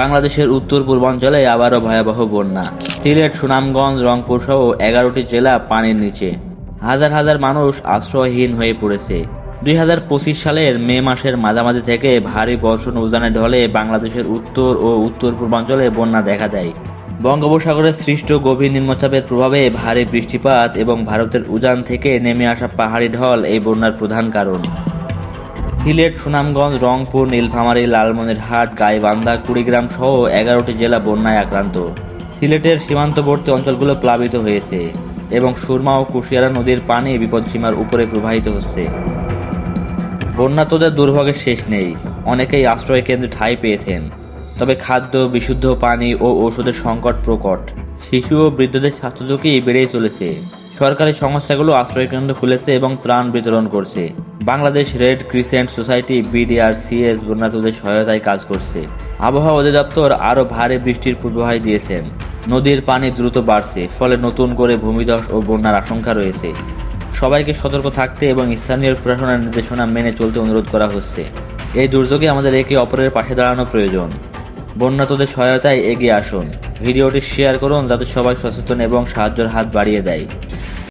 বাংলাদেশের উত্তর পূর্বাঞ্চলে আবারও ভয়াবহ বন্যা। সিলেট, সুনামগঞ্জ, রংপুর সহ এগারোটি জেলা পানির নিচে। হাজার হাজার মানুষ আশ্রয়হীন হয়ে পড়েছে। দুই হাজার পঁচিশ সালের মে মাসের মাঝামাঝি থেকে ভারী বর্ষণ উজানের ঢলে বাংলাদেশের উত্তর ও উত্তর পূর্বাঞ্চলে বন্যা দেখা দেয়। বঙ্গোপসাগরের সৃষ্ট গভীর নিম্নচাপের প্রভাবে ভারী বৃষ্টিপাত এবং ভারতের উজান থেকে নেমে আসা পাহাড়ি ঢল এই বন্যার প্রধান কারণ। সিলেট, সুনামগঞ্জ, রংপুর, নীলফামারী, লালমনিরহাট, গাইবান্ধা, কুড়িগ্রাম সহ এগারোটি জেলা বন্যায় আক্রান্ত। সিলেটের সীমান্তবর্তী অঞ্চলগুলো প্লাবিত হয়েছে এবং সুরমা ও কুশিয়ারা নদীর পানি বিপদসীমার উপরে প্রবাহিত হচ্ছে। বন্যাতদের দুর্ভোগের শেষ নেই। অনেকেই আশ্রয় কেন্দ্রে ঠাঁই পেয়েছেন। তবে খাদ্য, বিশুদ্ধ পানি ও ওষুধের সংকট প্রকট। শিশু ও বৃদ্ধদের স্বাস্থ্য ঝুঁকি বেড়েই চলেছে। সরকারি সংস্থাগুলো আশ্রয়কেন্দ্র খুলেছে এবং ত্রাণ বিতরণ করছে। Bangladesh Red Crescent Society BDR CS বন্যাতদের সহায়তায় কাজ করছে। আবহাওয়া অধিদপ্তর আরও ভারী বৃষ্টির পূর্বাভাস দিয়েছেন। নদীর পানি দ্রুত বাড়ছে, ফলে নতুন করে ভূমিধস ও বন্যার আশঙ্কা রয়েছে। সবাইকে সতর্ক থাকতে এবং স্থানীয় প্রশাসনের নির্দেশনা মেনে চলতে অনুরোধ করা হচ্ছে। এই দুর্যোগে আমাদের একে অপরের পাশে দাঁড়ানো প্রয়োজন। বন্যাতদের সহায়তায় এগিয়ে আসুন। ভিডিওটি শেয়ার করুন, যাতে সবাই সচেতন এবং সাহায্যের হাত বাড়িয়ে দেয়।